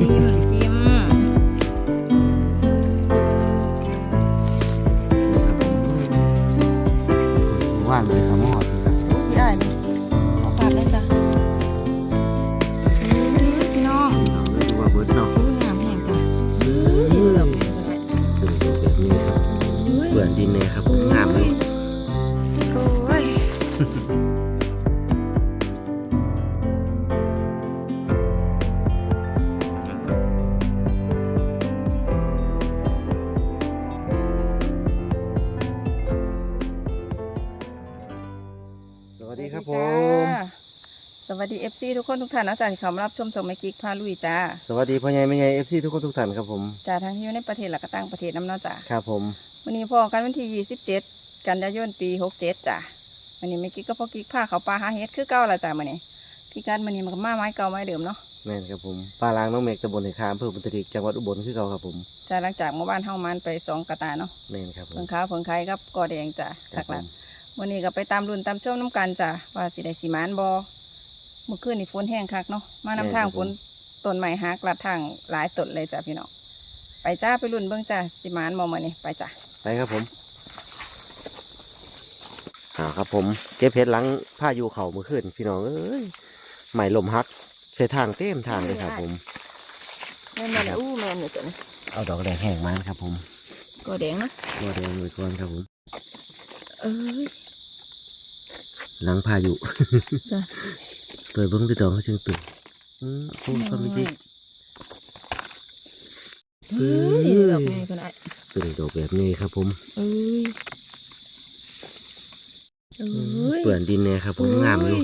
จิ้มจิ้มว่านเลยครับหมอดครับพี่ได้นี่ขอผัดเลยจ้ะพี่น้องเราเลยดูว่าเบิร์ดเนาะงามแห้งจ้ะแบบนี้ครับเปื่อนดินเลยครับงามเลยโอ้ย สวัสดีเอฟซีทุกคนทุกท่านนะจ๊ะที่เข้ามารับชมส่งแม่กิ๊กพาลุยจ้าสวัสดีพ่อใหญ่แม่ใหญ่เอฟซีทุกคนทุกท่านครับผมจ้าทั้งที่อยู่ในประเทศและก็ต่างประเทศน้ำเนาะจ้าครับผมวันนี้พอกันวันที่ 27 กันยายนปี 67จ้ะวันนี้แม่กิ๊กก็พ่อกิ๊กพาเขาปลาหาเฮ็ดคือเก่าละจ้ะมื้อนี้พี่การมื้อนี้มันก็มาไม้เก่าไม้เดิมเนาะแม่นครับผมปลาลางน้องเมกตำบลในคามอำเภอบุตริกจังหวัดอุบลคือเก่าครับผมจ้ะหลังจากเมื่อวานเฮามันไปสองกระตาเนาะแม่นครับผมเพิ่งขาวเพิ่งไข่กับกอแดงจ้ะครัทับกผละมวันนี้ก็ไปตามรุ่นตามช่วงน้ำกันจ้ะว่าสิได้สิหมานบ่ เมื่อคืนนี่ฝนแห้งคักเนาะมานำทางฝนต้นไม้หักลัดทางหลายต้นเลยจ้ะพี่น้องไปจ้าไปรุ่นเบิ่งจ้ะสิหมานบ่มื้อนี้ไปจ้ะไปครับผมอ่าครับผมเก็บเพชรหลังผ้ายูเขาเมื่อคืนพี่น้องเอ้ยใหม่ลมฮักใส่ทางเต็มทางเลยครับผมแม่นบ่ล่ะอู้แม่นนี่ตัวนี้เอาดอกแดงแห้งมาครับผมกอแดงนะตัวแดงไว้ก่อนครับผมเอ้ย หลังพายุจ้ะเปิดเบิ้งที่ตองเขาจึงตื่นอืมพูดความจริงเฮ้ยดอกไงคนไอ้ตื่นดอกแบบนี้ครับ ผมเอ้ยเอ้ยเปื่อนดินเนี่ยครับ ผมงามอยู่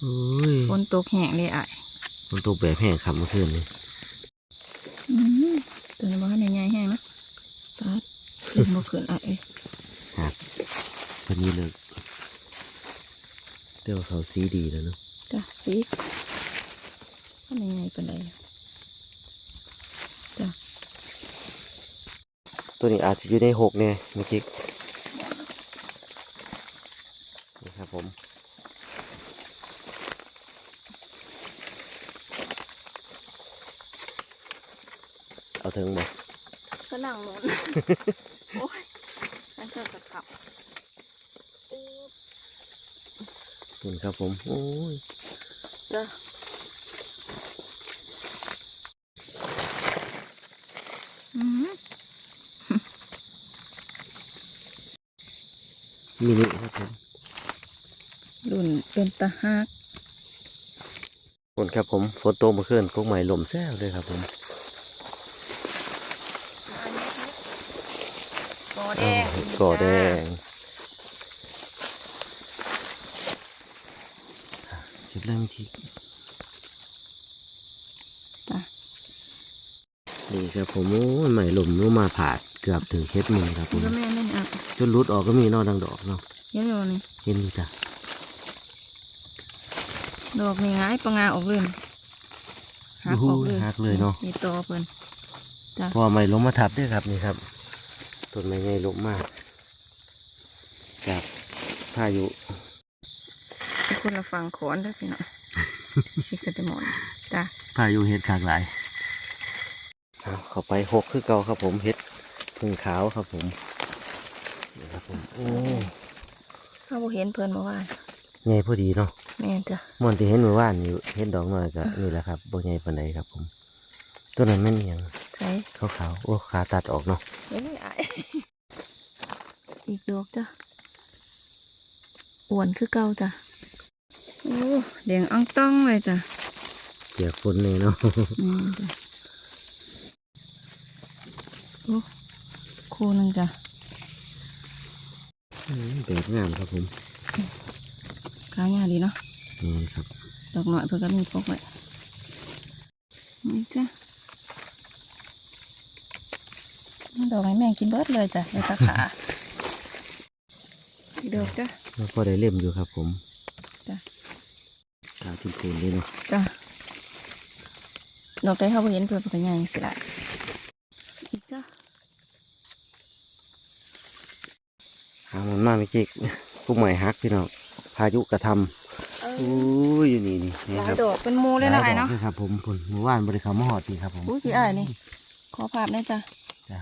โอ้ยฝนตกแห้งเลยไอ้มันตกแบบแห้งครับเมื่อคืนนี้อื้อหือตัวนี้บ้านใหญ่ๆแห้งนะตัดขึ้นบ่ขึ้นไอ้เอ้ยครับวันนี้เลย เดี๋ยวเขาสีดีแล้วเนาะจ้ะสีบ้านใหญ่ๆเป็นไรจ้ะตัวนี้อาจจะอยู่ในหกเนี่ยเมื่อกี้นี่ครับผมเอาถึงบ่ก็นั่งนอนโอ้ยนั่นก็กระขับ คุณครับผม โอ้ยจ้ะอือหือมินิครับผมรุ่นเป็นตาฮักคุณครับผมฝนตกเมื่อคืนกกใหม่ลมแซวเลยครับผมกอแดงก่อแดง เก็บเรื่องที่จ้ะนี่ครับผมโอ้ยใหม่ลมลงมาผาดเกือบถึงเฮ็ดมือครับผมก็แม่นี่อะจนรุดออกก็มีนอกดังดอกเนาะเห็นอยู่นี่เห็นอยู่จ้ะดอกนี่ง่ายปะงาออกเลยหักออกเลยหักเลยเนาะนี่ตอเพิ่นจ้ะเพอใหม่ลมมาทับด้วยครับนี่ครับต้นไม้ใหญ่ลมมากจากพายุเป็น คนละฟังขอนเด้อพี่น้องพี่ก็จะหมอนจ้ะพายุเฮ็ดขากหลายเอาเข้าไปหกคือเก่าครับผมเฮ็ดพึ่งขาวครับผมนี่ครับผมโอ้ถ้าบ่เห็นเพิ่นเมื่อวานใหญ่พอดีเนาะแม่นจ้ะม่วนที่เห็นเมื่อวานนี่เห็นดอกน้อยก็นี่แหละครับบ่ใหญ่ปานใดครับผมตัวนั้นแม่นอิหยังใช่ขาวๆโอ้ขาตัดออกเนาะเฮ้ยไอายอีกดอกจ้ะอ้วนคือเก่าจ้ะ โอ้แดงอ่องต้องเลยจ้ะเปียกฝนเลยเนาะนี่จ้ะโอ้คู่หนึงจ้ะอืมแบบงามครับผมขายาวดีเนาะนี่ครับ ดอกหน่อยเพื่อก็มีพกไว้นี่จ้ะดอกไม้แมงกินเบิดเลยจ้ะในสาขาอีกดอกจ้ะแล้วก็ได้เล่มอยู่ครับผม จ้ะ ขาวทิ้นๆเลยเนาะจ้ะดอกได้เขาบ่เห็นเพื่อนเป็นยังสิละอีกจ้ะหามันมาไม่จิกพวกใหม่ฮักพี่น้องพายุกระทเออโอ้ยอยู่นี่นี่หนี่ลาครัยบดอกเป็นหมูเลยนะไอ้เนาะหลยดกครับผมผลเมื่อวานบริเขามาหอดนี่ครับผม อุ้ยพี่ไอ้ายนี่ขอภาพหน่อยจ้ะจ้ะ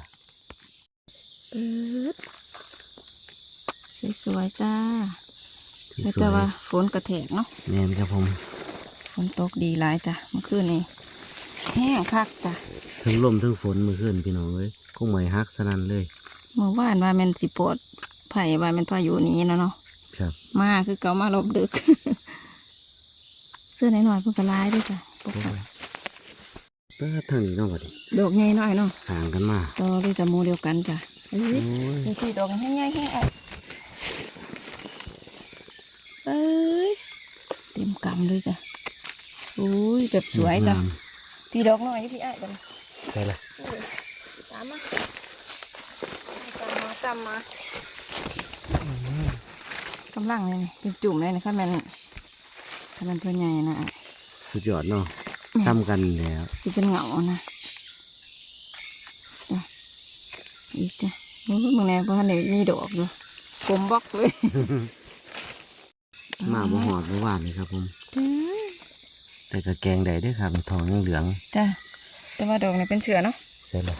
ปึ๊ดสวยๆจ้า ที่แต่สวแต่ว่ายฝนกระแทกเนาะแมนครับผมฝนตกดีหลายจ้ะเมื่อคืนนี้แห้งคักจ้ะทั้งลมทั้งฝนเมื่อคืนพี่น้องเอ้ยคงไม่ฮักสนั่นเลยเมื่อวานว่าแมันสิปวดไผ่ว่าแมันพายุหนี้นะเนาะครับ มาคือเก่ามารอบดึก เสื้อหน่อยๆเพิ่งกระลายด้วยจ้ะปกติเปิดทางนี้เนาะบัดนี้ดอกใหญ่หน่อยเนาะห่างกันมาต่อด้วยจะโมเดียวกันจ้ะเอ้โอ้ยยดูสิดอกแห้งๆแห้งอะเอ้ยเต็ม กำเลยจ้ะอุ้ยแบบสวยจ้ะงามพี่ดอกหน่อยพี่ไอ้ายกันใช่ละตามมาตามมาตามมากำลังเลยนี่เป็นจุ่มเลยนะคะแมันถ้ามันเพื่อนใหญ่นะอ้ายสุดยอดเนาะทำกันแล้วสิเป็นเหงานะจ้ะอีกจ้ะโอ้ยมึงแน่เพราะในมีดอกอยู่กลมบล็อกเลย มาบ่หอดเมื่อวานนี่ครับ ผมจ้ะแต่กระแกงใดด้วยครับทองยังเหลืองจ้ะแต่ว่าดอกนี่เป็นเชื้อเนาะใช่ละ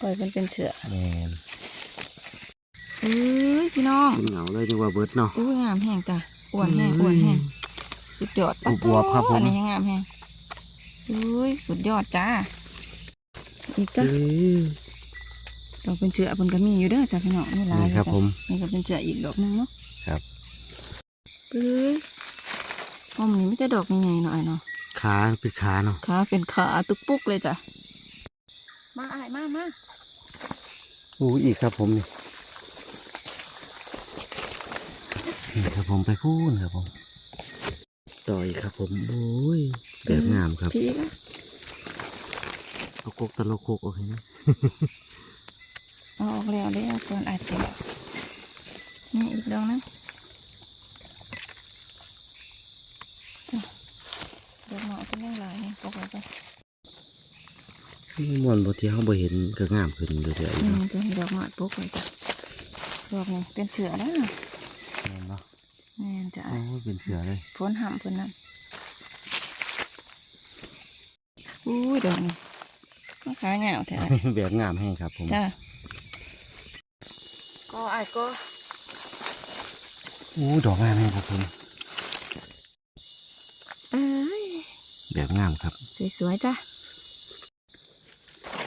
ปล่อยเป็นเป็นเชื้อแมนเอ้ยพี่น้องเป็นเหงาเลยดีกว่าเบิร์ดเนาะอุ้ยงามแห้งจ้ะอ้วนแห้งอ้วนแห้งสุดยอดอวบๆครับผมอันนี้ให้งามแห้งอุ้ยสุดยอดจ้าอีกจ้ะเอ้ยดอกเป็นเชื้อเพิ่นก็มีอยู่เด้อจ้ะพี่น้องนี่หลายนี่ครับจ้ะผมนี่ก็เป็นเชื้ออีกดอกหนึงเนาะครับ เอ้ยหอมนี่ไม่ได้ดอกใหญ่ๆหน่อยเนาะขาเป็นขาเนาะขาเป็นขาตุกปุกเลยจ้ะ มาอ้ายมามาอู้อีกครับผมนี่นี่ครับผมไปพูนครับผม ต่ออีกครับผมโอ้ยแบบงามครับพี่ก็เอากกตะโลกกโอเคนะเอาออกแล้วเลยเอาก่อนอาจเสียนี่อีกดอกนึงจ้ะ ดอกหน่อยเป็นยังหลายนี่ปกไว้จ้ะมวนบที่เขาบ่เห็นก็งามขึ้นเรื่อยๆนี่เนาะจะให้ดอกหน่อยปกไว้จ้ะดอกนี่เป็นเสือแล้วนะแม่นเนาะแม่นจ้ะโอ้ยเป็นเสือเลยพ้นห่ำพ้นนั่นอุ้ยดอกนี่มันขาเหงาแท้แบบงามแห้งครับผมจ้ะก็ไอ้ายก็อู้ดอกงามแห้งครับผม เอ้ย แบบงามครับ สวยๆจ้ะ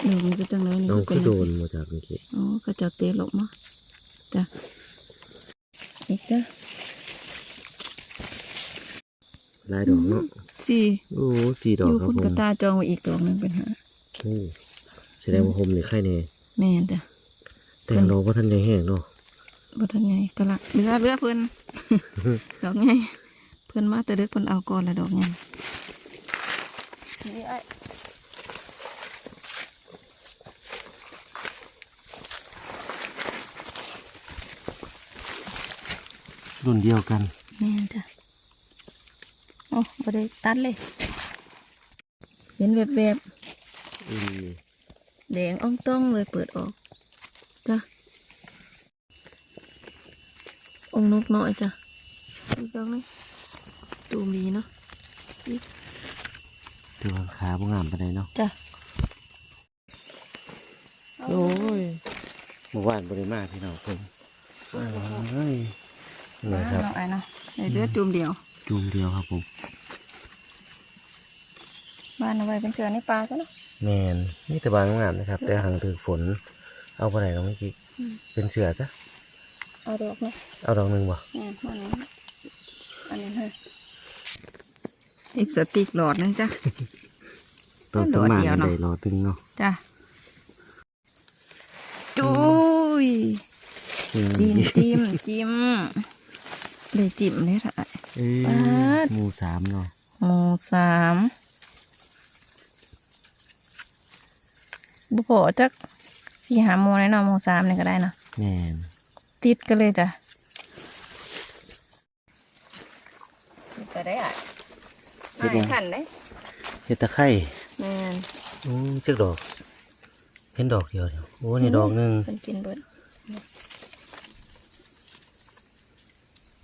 หนูมันก็จังเลยนี่น้องเป็ก็นโดนมาจากเมื่อกี้โอ้ก็จะเตะหลบมาจ้ะอีกจ้ะหลายดอกเนาะสี่โอ้สี่ดออกยู่ครับคุณผกระมตาจองไว้อีกดอกหนึ่งเป็นหาโอ้แสดงว่าผมนี่ไข่เนี่ยแม่นจ้ะแต่ดอกว่าท่านยังแห้งเนาะบ่ทันไงกะละเรือเรือเพิ่นดอกไงเพิ่นมาแต่เด็กเพิ่นเอาก่อนละดอกไง นี่ไอ้รุ่นเดียวกันแม่นจ้ะโอ้บ่ได้ตัดเลย เห็นแบบแบบอืมๆแดงอ่องต้องเลยเปิดออกจ้ะองค์นกน้อยจ้ะอีกดอกหนึงตูมีเนาะถื อว่าขาบ่งามปานใดเนาะจ้ะโอ้ยเมื่อวานบริมาพี่น้องผมโอ้ยมานี่ครับเนาะไอ้เนาะได้เลือดจุ่มเดียวจูมเดียวครับผมบ้านเอาไว้เป็นเชือในปลาซะเนาะ แมนนี่แต่บางงามนะครับ แต่หางถือฝน เอาไปไหนเราเมื่อกี้อืม เป็นเสือจ้ะเอาดอกเนาะเอาดอกหนึ่งบ่แม่มาเนาะอันนี้ฮะ อีกสติกหลอดนึงจ้ะต้นเอาดต้อนกมาเดียวเนาะใดรอตึงเนาะจ้ะจุยอืมจิ้มจิ้มจิ้มเลยจิ้มเลยค่ะเอ้ยปาดหมูสามเนาะหมูสามบุพอจักสี่หาโมงแน่นอนหมูสามนี่ก็ได้นะแมนติดกันเลยจ้ะติดไปได้อะ ไม่ขันได้เห็ดตะไคร้แม่นโอ้เจ๊กดอก เห็นดอกเดียวเดียวโอ้นี่ดอกหนึ่งเป็นกินเบิด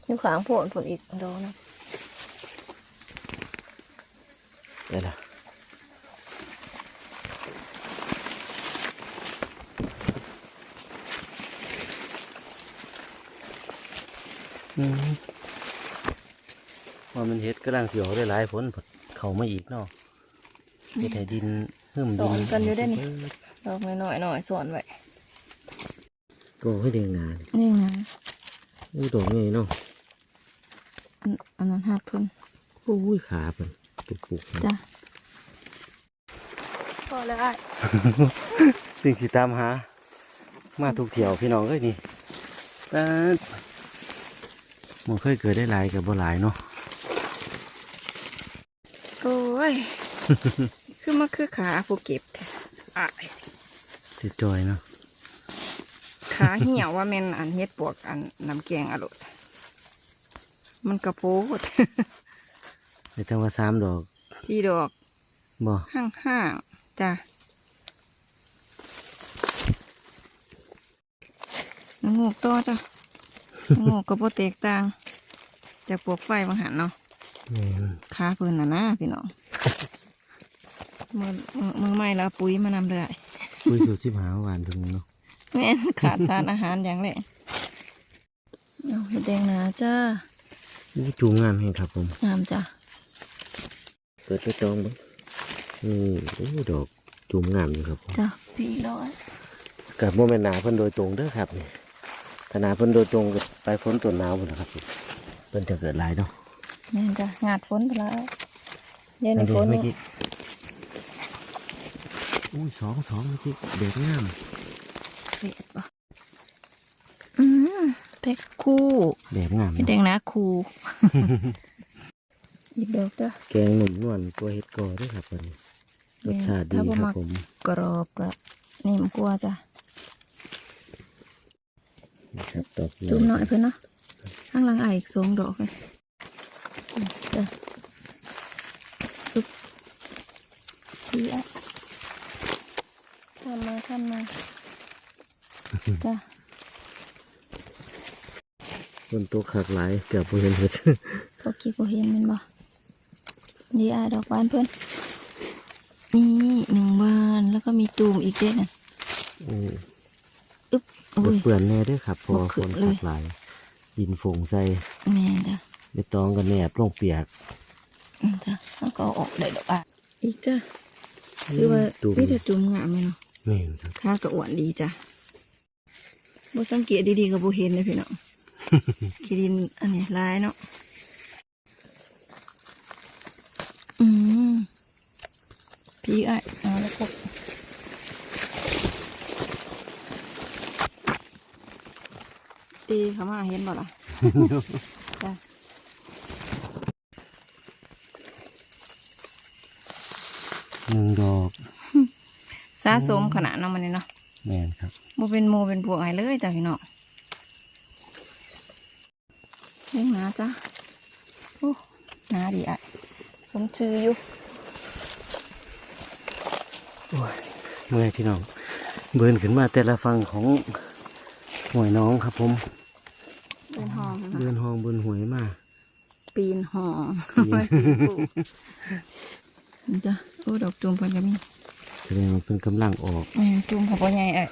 อยู่ขางโผล่ผลอีกดอกนะได้ละ ว่ามันเฮ็ดกำลังเสียวได้หลายฝนผดเข้ามาอีกเนาะเฮ็ดให้ดินหึมสดิอนกันอยู่ได้นี่ดอกน้อยๆหน่อยสอนไว้ก็ให้เด้งนานนี่นะอู้ดอกไงเนาะอันอันนั้นหัดเพิ่นอุ้ยขาเพิ่นเป็นปุกจ้ะพอแล้วอ้ายสิ่งที่ตามหา มาทุกเที่ยวพี่น้องเอ้ยนี่แต่มันเคยเกิดได้หลายกับบ่หลายเนาะโอ้ ยคือมาคือขาผู้เก็บแท้อ้ายติดจอยเนาะขาเหี่ยวว่าแม่นอันเฮ็ดปวกอันน้ำแกงอร่อยมันกระโปดแต่จังว่าสามดอกที่ดอกบ่ห้างห้างๆจ้ะน้ำงูกต่อจ้ะน้ำงูกก็บ่แตกต่างจากปวกไฟบางหันเนาะแม่นขาเพิ่นน่ะนะพี่น้อง มือมือมือใหม่แล้วปุ๋ยมานำเลยคุยสู่สิบหาหวานถึงเนาะแม่นขาดสารอาหารอย่างแรกเอาเห็ดแดงหนาจ้าอู้จูงงามแฮงครับผมงามจ้ะเปิดกระจองเบ่งอืมโอ้ดอกจูงงามอยู่ครับผมจ้ะพี่ร้อยกับโมเมนหนาเพิ่นโดยตรงเด้อครับนี่ถ้าหนาเพิ่นโดยตรงก็ไปฝนต้นหนาวหมดแล้วครับผมเพิ่นจะเกิดหลายเนาะแม่นจ้ะงาดฝนไปแล้วเย็นอัในนนี้ฝนเมื่อกี้ อุ้ยสองสองเมื่อกี้เด็กงามเผ็ดปะอืมแพ็คคู่แบบงามเห็ดเนาะแดงหนาคู่หยิบดอกจ้ะแกงหนุ่มนวลกลัวเห็ดกอด้วยครับวันนี้รสชาติดีถ้าบ่ครัมับกผมกรอบก็นิ่มกลัวาจ้ะนะครับดอกจุ่มหน่อยเพื่อนเนาะข้างหลังไอ้อีกสองดอกเลยอืมจ้ะจุ๊บพี่อะ ทำมาทำมาจ้ะต้นตัวขากหลายเกือบบ่เห็นเห็ดเขาคิดว่าเห็นแมันบ่นี่อะดอกบานเพื่อนนี่หนึ่งบานแล้วก็มีตูมอีกเด้น่ะอืมอึ๊บอุ้ยเปื่อนๆแน่เด้วยครับเพอบ่ฝขึ้นนเลยขากหลายดินฝงใส่แม่จ้ะใบตองกันแนบลงเปียกอืมจ้ะแล้วก็เอาออกได้ดอกอะอีกจ้ะคือว่าตูมพี่แต่ตูมงามเลยเนาะ แม่นครับข้ากระอ้วนดีจ้ะบ่สังเกตดีๆกับบ่เห็นเลยพี่น้องขีดินอันนี้ลายเนาะอืมพี่ไอ้ายเอาแล้วพกตีเขามาเห็นบ่ล่ะ จ้ะ หนึ่งดอก สะสมขนาดเนาะมันนี่เนาะแม่นครับบ่เป็นโมเป็นพวกไอ้เลยจ้ะพี่น้องเลี้ยงหนาจ้ะโอ้หนาดีอะสมชื่ออยู่โอ้ยเมื่อยพี่น้องเบินขึ้นมาแต่ละฝั่งของห่วยน้องครับ ผมเป็นห้องนะเดินห้องบนหวยมาปีนห้องปีนนี่จ้ะโอ้ดอกจูมเพิ่นก็มี แสดงว่าเป็นกำลังออกแม่จูมเขาบ่ใหญ่อะ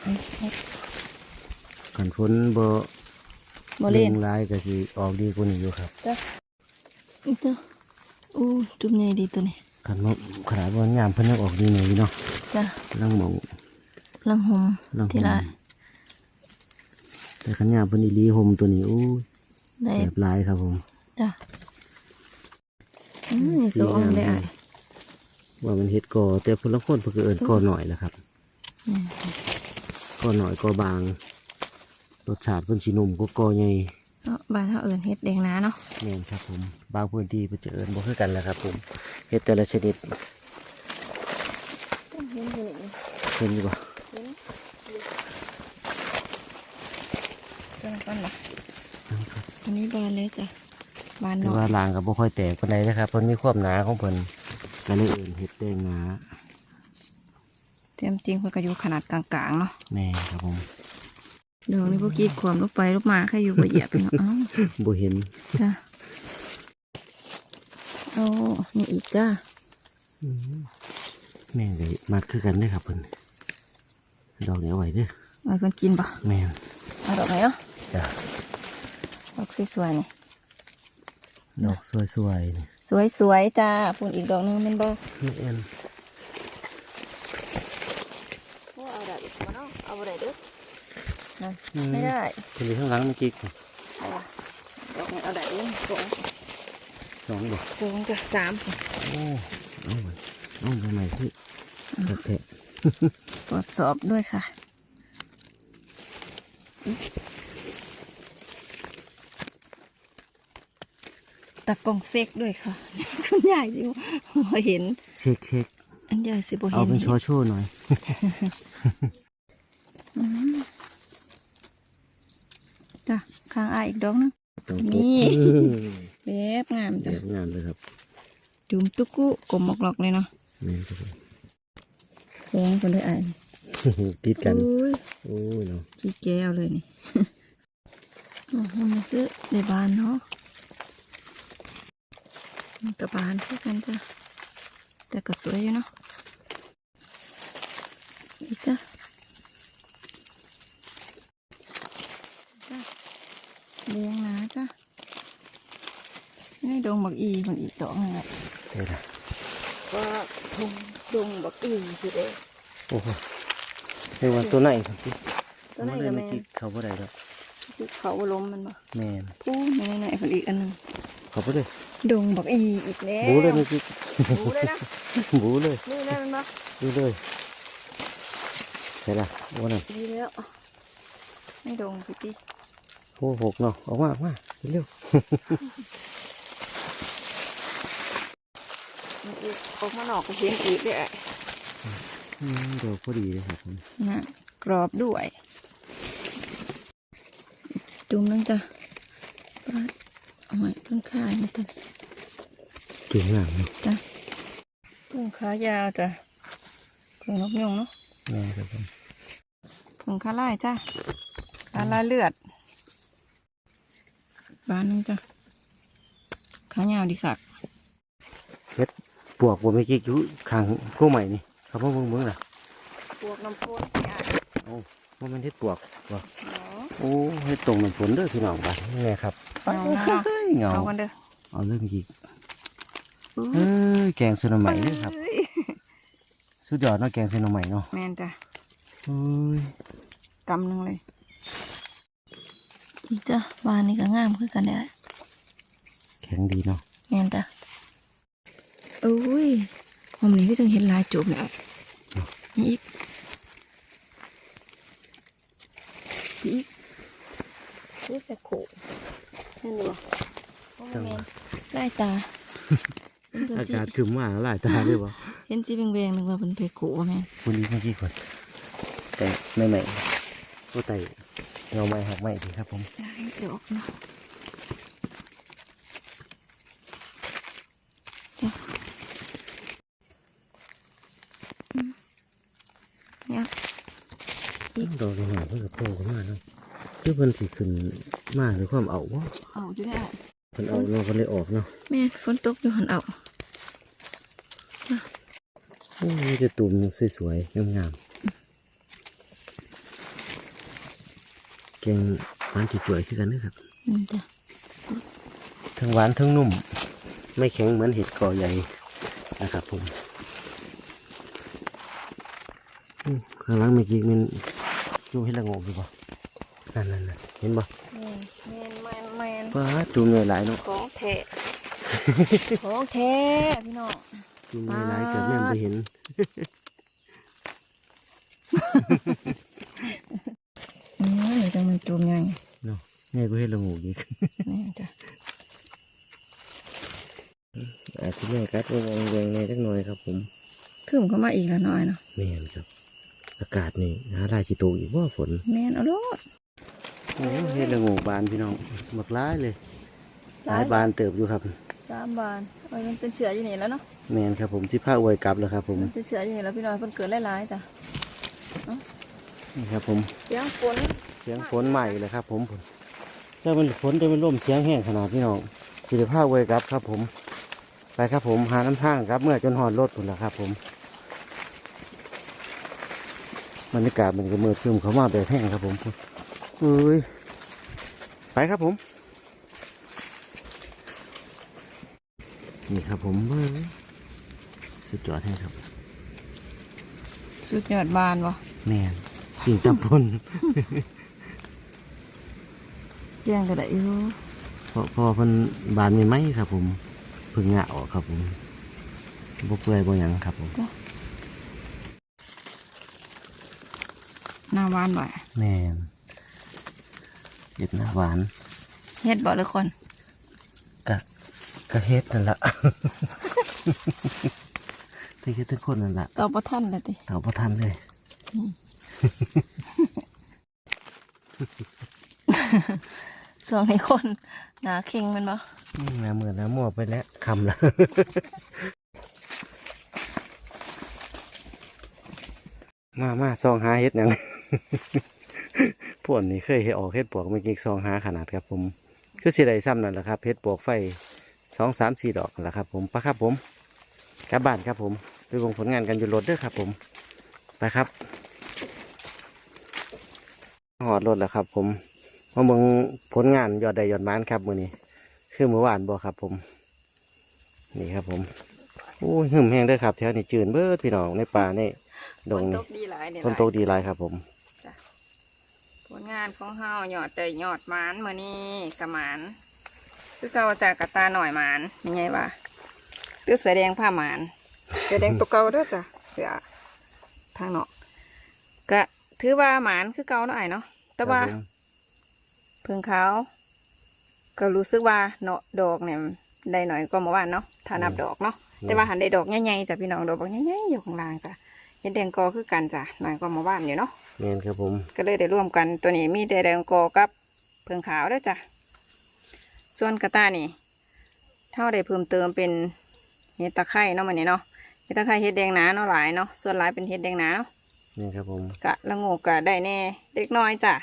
กันฝนบ่บ่เล่นลายก็สิออกดีกว่านี้อยู่ครับจ้ะอีกจ้ะโอ้จุ่มใหญ่ดีตัวนี้ขันมาขนาดว่ายามเพิ่นยังออกดีหน่อยอยู่เนาะจ้ะลังหมองลังหมลังหที่มละแต่ขันยามเพิ่นอีหลีหมตัวนี้อู้ได้แบบลายครับผมจ้ะอืมตัวอ่อนได้อะ ว่ามันเฮ็ดกอแต่พลคนเพิ่นก็เอิ้นกอหน่อยแหละครับอืมกอหน่อยกอบางรสชาติเพิ่นสินุ่มกว่ากอใหญ่เนาะบ้านเขาเอิ้นเฮ็ดแดงนาเนาะแม่นครับผมบางพื้นที่เพิ่นจะเอิ้นบ่คือกันแหละครับ ผมเฮ็ดแต่ละชนิดเห็นอยู่นี่เห็นอยู่บ่ก็กันล่ะอันนี้บานเลยจ้ะบานหแต่น่อว่ายลางก็บ่ค่อยแตกปานใดนะครับเพิ่นมีความหนาของเพิ่น ก็เลยเอิ้นเฮ็ดแดงหนาเต็มจริงเพิ่นก็อยู่ขนาดกลางๆเนาะแม่นครับผมดอกนี้พวกกี้ความลูกไปลูกมาใครอยู่บ่เหยียบพี่น้องเอ้าบ่เห็นจ้ะโอ้นี่อีกจ้าอืมแม่งเลยมัดคือกันเด้อครับเพิ่นดอกนี้เอาไว้เด้อไว้เพิ่นกินปะแม่นเอาดอกไหนเนาะจ้ะดอกสวยๆนี่ดอกสวยๆนี่ สวยๆจ้าปุ่นอีกดอกหนึงแมันบ่แม่นโอ้เอาดอกอีกบ่เนาะเอาบ่ได้เด้อนั่นอืไม่ได้เพิ่นอยู่ข้างหลังเมื่อกี้เอาล่ะดอกนี้เอาได้เด้อสองสองดอกสองจ้ะสามโอ้เอาไว้เอาไปใหม่คือคักแท้ตรวจสอบด้วยค่ะ ตะกล่องเซ็กด้วยค่ะ คุณยายสิบ่เห็น เช็คเช็คอันยายสิบ่เอาเห็นเป็นชอโชว์หน่อยจ้ะข้างอายอีกดอกหนึงตรงนี่ปุ๊บแบบงามเสจ้ะร็จงานเลยครับจุ่มตุกกุกลมหมอกๆเลยเนาะแม่นครับผมแสงคนได้อายติดกัน อุ้ย โอ้ยเนาะขี้แก้วเลยนี่ โอ้โหมันคือในบานเนาะ มันกับบานเท่ากันจ้ะ แต่ก็สวยอยู่เนาะอีกจ้ะจ้ะเลี้ยงนะจ้ะนี่ดงบักอีมันอีกดอกหนึงอะเดี๋ยวนะว่าดงดงบักอีสิเด้โอ้โหเรียกว่าตัวไหนครับพี่ตัวไหนก็แม่นเมื่อกี้เขาบ่ได้ครับเขาล้มมันบ่แม่นพูดในในๆคนอีกอันหนึงเขาบ่ได้ ดงบักอีอีกแล้วบูเลยเมื่อกี้บูเลยนะบูเลยนี่แล้วมันบ่ดูเลยใช่ละวันนั้นดีแล้วไม่ดงพี่พี่โอ้หกเนาะออกมาออกมาเร็วมันอีกออกมาหนอกก็เห็นอีกเลยอะอืมเดี๋ยวพอดีเลยครับผมนะกรอบด้วย จุ่มนึงจ้ะปาดเอาไว้เพิ่งขายนะจ้ะจุ่ มงามเนาะจ้ะเพิ่งขายาวจ้ะเพิ่งนกยงเนาะแม่ครับผมเพิ่งขาลายจ้ะขาลายเลือดบานนึงจ้ะขายาวดีค่ะปวกบ่เมื่อกี้อยู่ข้างกู้ใหม่นี่ครับพ่อเบิ่งเบิ่งล่ะพวกน้ำพุนี่อะว่ามันเฮ็ดปวกบ่เนาะโอ้เฮ็ดตรงมันฝนเด้อพี่น้องบ้านนี่ไงครับเอานะเฮ้ยเหงาเอากันเด้อเอาเรื่องอีกอู้ เอ้ยแกงเส้นใหม่เด้อครับเอ้ยสุดยอดเนาะแกงเส้นใหม่เนาะแมนจ้ะโอ้ยกำหนึ่งเลยอีจ้ะบ้านนี้ก็งามคือกันเนี่ยแข็งดีเนาะแม่นจ้ะอุ้ยหอมนี้ก็จะเห็นลายจูบเนี่ยนี่อีกนี่อีกนี่แต่โขเห็นดูโอ้แม่นลายตาเห็นตัว อาจีกาศขึ้นมาหลายตาเลยบ่เห็นจีเบงๆนึกว่าเป็นเพโขว่าแม่นวันนี้เมื่อกี้คนแต่ไม่ใหม่ก็ไต่เงาไม้หักไม้ดีครับผมลายดอกเนาะจ้ะอืมเนี่ยดอกหน่อยเพิ่งกับโตขึ้นมาเนาะคือเพิ่นสิขึ้นมาหรือความเอาวะเอาอยู่ได้เพิ่นเอาเนาะเพิ่นเลยออกเนาะแม่นฝนตกอยู่หันเอา โอ้ยจะตุ่มสวยๆงามๆแกงหวานสวยๆคือกันนะครับอืมจ้ะทั้งหวานทั้งนุ่ม ไม่แข็งเหมือนเห็ดกอใหญ่นะครับผมอืมข้างหลังเมื่อกี้มันอยู่ให้ละโงกอยู่ป่ะนั่นนั่นนั่นเห็นป่ะแม่นแม่นแม่นแม่นป้าจูงใหญ่หลายเนาะของแท้ของแท้พี่น้อง จูงใหญ่หลายเกิดแม่ไม่เห็น อืมเดี๋ยวจังมันจุ่มยังเนาะแม่ก็ให้ละโงกอีกแม่นจ้ะอาจจะแม่กัดวงแวงในสักหน่อยครับ ผมขึ้นเข้ามาอีกแล้วน้อยเนาะแม่นครับ อากาศนี่หาได้จิโตกอีกว่าฝนแม่นเอาโลดโอ้เฮ็ดละโงกบานพี่น้องหมกร้ายเลยหลายบานเติบอยู่ครับ สามบาทโอ้ยมันเป็นเชื้ออยู่นี่แล้วเนาะแมนครับผมที่ผ้าอวยกลับแล้วครับ ผมมันเป็นเชื้ออยู่นี่แล้วพี่น้อยเพิ่นเกิดหลายๆจ้ะนี่ครับ ผมเสียงฝนสียงฝนใหม่เลยครับ ผมจะเป็นฝนจะเป็นลมเสียงแห้งขนาดพี่น้องสิริภาพเวยครับครับ ผม ไปครับผมหาน้ำทางครับ เมื่อจนหอดรถผมแล้วครับ ผมบรรยากาศมันก็มืดครึมเขามาแบบแห้งครับ ผมอุ้ยไปครับผม นี่ครับผมเบ้ยสุดยอดแห้งครับ สุดยอดบานวะแม่นกินตะพนแจ้งก็ได้อยู่พอพอเพิ่นบานมีไหมครับ ผมเพึ่งงะออกครับผมบ่เปื่อยบ่หยังครับผมหน้าหวานบ่แม่นเห็ดหน้าหวานเฮ็ดบ่เลยคนกะ กะเฮ็ดนั่นละที่เฮ็ดทุกคนนั่นละเก่าบ่ทันเลยติเต่าบ่ทันเลยช่วงนี้คนหนาเคิงแมันบ่อืมน้ำมือน้ำมัวไปแล้วคำละมามาซองหาเฮ็ดหยังพวกนี้เคยเฮ็ดออกเฮ็ดปวกเมื่อกี้ซองหาขนาดครับผม คือสิได้ซ้ำนั่นแหละครับเฮ็ดปวกไฟ สองสามสี่ดอกนั่นแหละครับผมไปครับผมกลับบ้านครับผมไปลงผลงานกันอยู่รถเด้อครับผมไปครับหอดรถแล้วครับ ผมมาเบิ่งผลงานยอดใดยอดหมานครับมื้อนี้คือเมื่อวานบ่ครับ ผม นี่ครับผมโอ้ยหึมแห้งเด้อครับแถวนี้จืดเบิดพี่น้องในป่าในดงฝนตนี่กดีหลายเนี่ยต้นโตดีหลายครับผมผลงานของเฮายอดได้ยอดหมานมื้อนี้กะหมาน คือเก่าจากกระตาหน่อยหมานมีไงวะหรือเสือแดงผ้าหมาน เสือแดงตัวเก่าเด้อจ้ะเสือทางเนาะก็ถือว่าหมานคือเก่าเนาะไอ้เนาะแต่ว่าครับผมเพิ่งเขาก็รู้สึกว่าเนาะดอกเนี่ยได้หน่อยก็เมื่อวานเนาะถ้านับดอกเนาะแต่ว่าหันได้ดอกใหญ่ๆจ้ะพี่น้องดอกบักใหญ่ๆอยู่ข้างล่างจ้ะเห็นแดงกอคือกันจ้ะหน่อยก็เมื่อวานอยู่เนาะแม่นครับผมก็เลยได้ร่วมกันตัวนี้มีแต่แดงกอกับเพิ่งขาวเด้วยจ้ะ ส่วนกระตายนี่เท่าได้เพิ่มเติมเป็นเห็ดตะไคร่เนาะมันนี่เนาะเห็ดตะไคร่เห็ดแดงหนาเนาะหลายเนาะส่วนหลายเป็นเห็ดแดงหนาเนาะนี่ครับผมกะละโงกกะได้แน่เล็กน้อยจ้ะ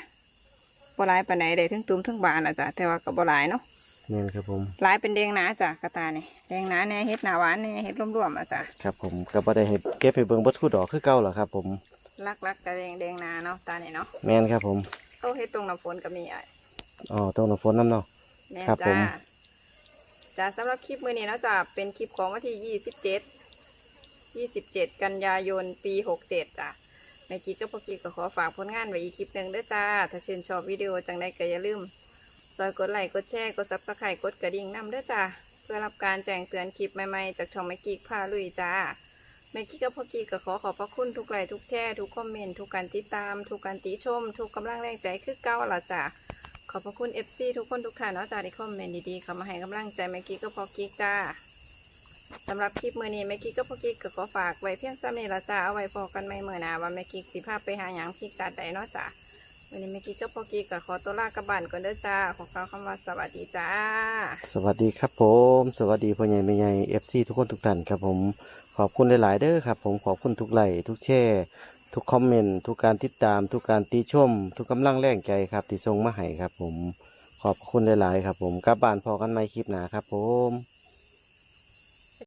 บ่หลายปานใดได้ทั้งตุ้มทั้งบานอะจ้ะแต่ว่าก็บ่หลายเนาะแม่นครับผมหลายเป็นแดงหนาจ้ะกระตายนี่แดงหนาแน่เห็ดหนาหวานแน่เห็ดรวมๆอะจ้ะครับผมก็บ่ได้ให้เก็บให้เบิ่งเบ่ทุกดอกคือเก่าหรอกครับ ผมลักๆกะแดงแดงหนาเนาะตาเนี่ยเนาะแม่นครับผมโตเฮ็ดตรงน้ำฝนก็มีอะอ๋อต้องน้ำฝนน้ำเนาะ แม่นครับผจ้าม จ้าสำหรับคลิปมื้อนี้เนาะจ้ะเป็นคลิปของวันที่ยี่สิบเจ็ดยี่สิบเจ็ดกันยายนปีหกเจ็ดจ้ะแม่กิ๊กกับพ่อกิ๊กก็ขอฝากผลงานไว้อีกคลิปหนึ่งเด้อจ้า ถ้าชื่นชอบวิดีโอจังใดก็อย่าลืมซอยกดไลค์กดแชร์กดซับสไครต์กดกระดิ่งนำเด้อจ้าเพื่อรับการแจ้งเตือนคลิปใหม่ๆจากช่องแม่กิ๊กพาลุยจ้าแม่กิ๊กกับพ่อกิ๊กก็ขอขอบพระคุณทุกไลค์ทุกแชร์ทุกคอมเมนต์ทุกการติดตาม ทุกการติชม ทุกกำลังแรงใจคือเก้าละจ้า ขอบพระคุณ FC ทุกคนทุกท่านนะจ้าที่คอมเมนต์ดีๆเข้ามาให้กำลังใจแม่กิ๊กกับพ่อกิ๊กจ้าสำหรับคลิปมื้อนี้แม่กิ๊กกับพ่อกิ๊กก็ขอฝากไว้เพียงซ้ำนี้ละจ้าเอาไว้พอกันไม่เมื่อนาว่าแม่กิ๊กสิพาพไปหาหยังพิกัดใดเนาะจ้าวันนี้แม่กิ๊กกับพ่อกิ๊กก็ขอตัวลากลับบ้านก่อนเด้อจ้าขอกล่าวคำว่าสวัสดีจ้า สวัสดีครับผม สวัสดีพ่อใหญ่แม่ใหญ่ FC ทุกคนทุกท่านครับผมขอบคุณหลาย ๆ เด้อครับผมขอบคุณทุกไลค์ทุกแชร์ ทุกคอมเมนต์ทุกการติดตาม ทุกการติชม ทุกกำลังแรงใจครับที่ทรงมาให้ครับผมขอบคุณหลาย ๆ ครับผมกลับบ้านพอกันใหมคลิปหนาครับผม